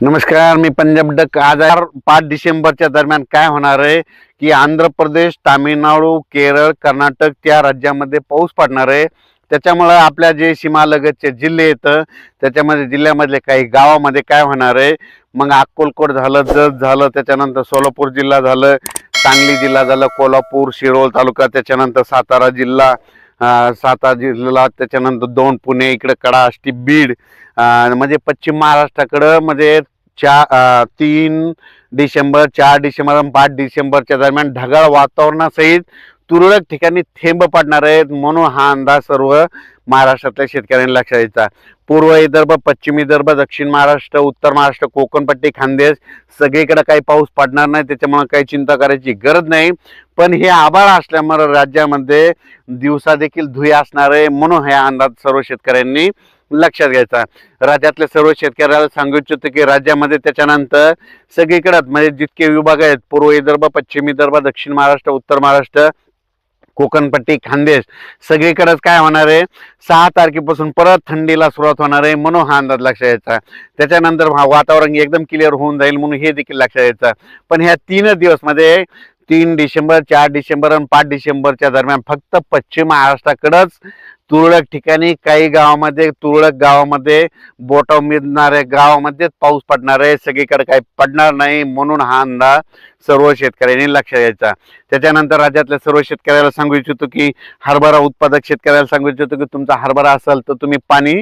नमस्कार मी पंजाब डक आज पाच डिसेंबरच्या दरम्यान काय होणार आहे की आंध्र प्रदेश तामिळनाडू केरळ कर्नाटक त्या राज्यामध्ये पाऊस पडणार आहे. त्याच्यामुळं आपल्या जे सीमालगतचे जिल्हे येतं त्याच्यामध्ये जिल्ह्यामधले काही गावामध्ये काय होणार आहे? मग अक्कोलकोट झालं जत झालं त्याच्यानंतर सोलापूर जिल्हा झालं सांगली जिल्हा झालं कोल्हापूर शिरोळ तालुका त्याच्यानंतर सातारा जिल्हा सातारा जिल्ह्याला त्याच्यानंतर दोन पुणे इकडं कडाष्टी बीड म्हणजे पश्चिम महाराष्ट्राकडं म्हणजे चा तीन डिसेंबर चार डिसेंबर आणि पाच डिसेंबरच्या दरम्यान ढगाळ वातावरणासहित तुरळक ठिकाणी थेंब पडणार आहेत म्हणून हा अंदाज सर्व महाराष्ट्रातल्या शेतकऱ्यांनी लक्षात द्यायचा पूर्व विदर्भ पश्चिम विदर्भ दक्षिण महाराष्ट्र उत्तर महाराष्ट्र कोकणपट्टी खानदेश सगळीकडे काही पाऊस पडणार नाही त्याच्यामुळे काही चिंता करायची गरज नाही. पण हे आभाळ असल्यामुळे राज्यामध्ये दिवसा देखील धुई असणार आहे म्हणून हे अंदाज सर्व शेतकऱ्यांनी लक्षात घ्यायचा. राज्यातल्या सर्व शेतकऱ्याला सांगू इच्छितो की राज्यामध्ये त्याच्यानंतर सगळीकडे म्हणजे जितके विभाग आहेत पूर्व विदर्भ पश्चिम विदर्भ दक्षिण महाराष्ट्र उत्तर महाराष्ट्र कोकणपट्टी खानदेश. सगळीकडेच काय होणार आहे? सहा तारखेपासून परत थंडीला सुरुवात होणार आहे म्हणून हा अंदाज लक्षात यायचा. त्याच्यानंतर हा वातावरण एकदम क्लिअर होऊन जाईल म्हणून हे देखील लक्षात यायचं. पण ह्या तीन दिवसमध्ये तीन डिसेंबर चार डिसेंबर आणि पाच डिसेंबरच्या दरम्यान फक्त पश्चिम महाराष्ट्राकडंच तुरळक ठिकाणी काही गावामध्ये तुरळक गावामध्ये बोटा मिळणाऱ्या गावामध्येच पाऊस पडणार आहे. सगळीकडे काही पडणार नाही म्हणून हा अंदाज सर्व शेतकऱ्यांनी लक्ष द्यायचा त्याच्यानंतर राज्यातल्या सर्व शेतकऱ्याला सांगू इच्छितो की हरभरा उत्पादक शेतकऱ्याला सांगू इच्छितो की तुमचा हरभरा असेल तर तुम्ही पाणी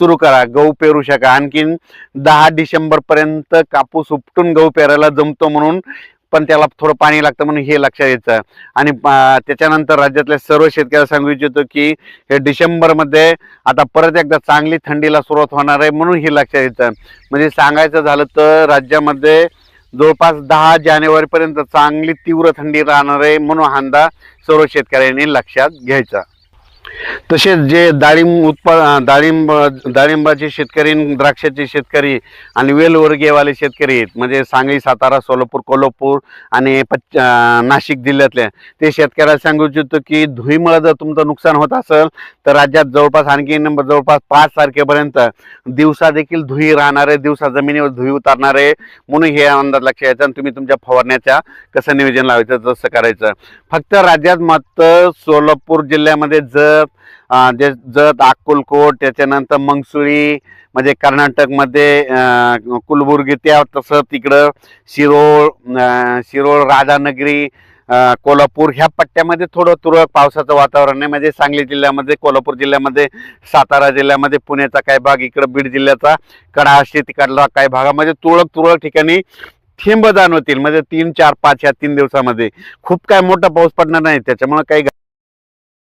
सुरू करा गहू पेरू शका आणखीन दहा डिसेंबरपर्यंत कापूस उपटून गहू पेरायला जमतो म्हणून पण त्याला थोडं पाणी लागतं म्हणून हे लक्षात यायचं आणि त्याच्यानंतर राज्यातल्या सर्व शेतकऱ्याला सांगू इच्छितो की हे डिसेंबरमध्ये आता परत एकदा चांगली थंडीला सुरुवात होणार आहे म्हणून हे लक्षात यायचं म्हणजे सांगायचं झालं तर राज्यामध्ये जवळपास दहा जानेवारीपर्यंत चांगली तीव्र थंडी राहणार आहे म्हणून हा अंदाज सर्व शेतकऱ्यांनी लक्षात घ्यायचा. तसेच जे डाळिंब उत्पा डाळिंब डाळिंबाचे शेतकरी आणि द्राक्षाचे शेतकरी आणि वेलवर्गीयवाले शेतकरी आहेत. म्हणजे सांगली सातारा सोलापूर कोल्हापूर आणि पश्च नाशिक जिल्ह्यातल्या ते शेतकऱ्याला सांगू इच्छितो की धुईमुळं जर तुमचं नुकसान होत असेल तर राज्यात जवळपास आणखी जवळपास पाच तारखेपर्यंत दिवसा देखील धुई राहणार आहे दिवसा जमिनीवर धुई उतारणार आहे म्हणून हे अंदाज लक्ष घ्यायचं आणि तुम्ही तुमच्या फवारण्याच्या कसं नियोजन लावायचं तसं करायचं. फक्त राज्यात मात्र सोलापूर जिल्ह्यामध्ये जर जे जत अक्कलकोट त्याच्यानंतर मंगसुळी म्हणजे कर्नाटकमध्ये कुलबुर्गी त्या तसं तिकडं शिरोळ शिरोळ राधानगरी कोल्हापूर ह्या पट्ट्यामध्ये थोडं तुरळक पावसाचं वातावरण आहे. म्हणजे सांगली जिल्ह्यामध्ये कोल्हापूर जिल्ह्यामध्ये सातारा जिल्ह्यामध्ये पुण्याचा काही भाग इकडं बीड जिल्ह्याचा कडाशी तिकडला काही भागामध्ये म्हणजे तुरळक तुरळक ठिकाणी थेंब जाणवतील. म्हणजे तीन चार पाच या तीन दिवसामध्ये खूप काय मोठा पाऊस पडणार नाही. त्याच्यामुळे काही